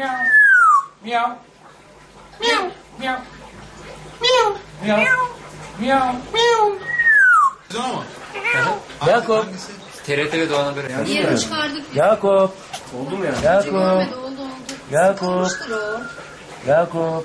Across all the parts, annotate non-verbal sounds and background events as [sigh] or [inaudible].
Miau. Miau. Miau. Miau. Miau. Miau. Miau. Miau. Güzel ama. Yakup. TRT'de Doğan Haber. Bir yere çıkardık. Yakup. Oldu mu ya? Yakup. Yakup. Yakup. Yakup.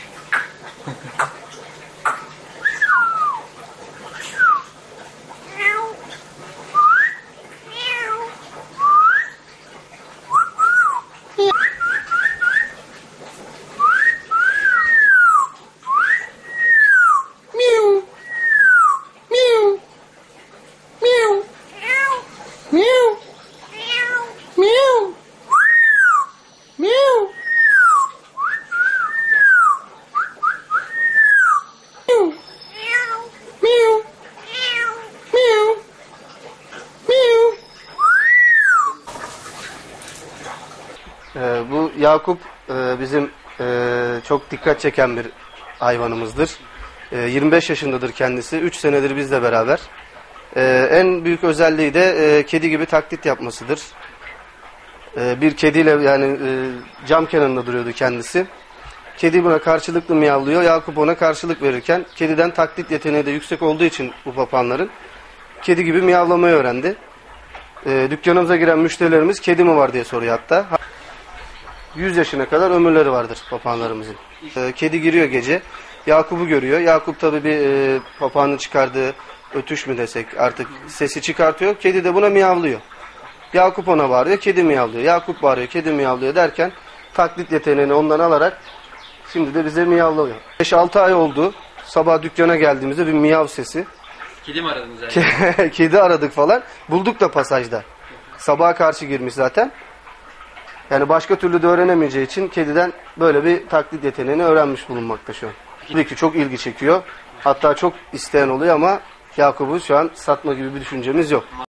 Ee, bu Yakup e, bizim e, çok dikkat çeken bir hayvanımızdır. E, 25 yaşındadır kendisi. 3 senedir bizle beraber. E, en büyük özelliği de e, kedi gibi taklit yapmasıdır. E, bir kediyle yani e, cam kenarında duruyordu kendisi. Kedi buna karşılıklı miyavlıyor. Yakup ona karşılık verirken kediden taklit yeteneği de yüksek olduğu için bu papağanların kedi gibi miyavlamayı öğrendi. E, dükkanımıza giren müşterilerimiz kedi mi var diye soruyor hatta. 100 yaşına kadar ömürleri vardır papağanlarımızın. Ee, kedi giriyor gece. Yakup'u görüyor. Yakup tabi bir e, papağanın çıkardığı ötüş mü desek artık sesi çıkartıyor. Kedi de buna miyavlıyor. Yakup ona bağırıyor. Kedi miyavlıyor. Yakup bağırıyor. Kedi miyavlıyor derken taklit yeteneğini ondan alarak şimdi de bize miyavlıyor. 5-6 ay oldu. Sabah dükkana geldiğimizde bir miyav sesi. Kedi mi aradınız yani? [laughs] Kedi aradık falan. Bulduk da pasajda. Sabaha karşı girmiş zaten. Yani başka türlü de öğrenemeyeceği için kediden böyle bir taklit yeteneğini öğrenmiş bulunmakta şu an. Tabii ki çok ilgi çekiyor. Hatta çok isteyen oluyor ama Yakup'u şu an satma gibi bir düşüncemiz yok.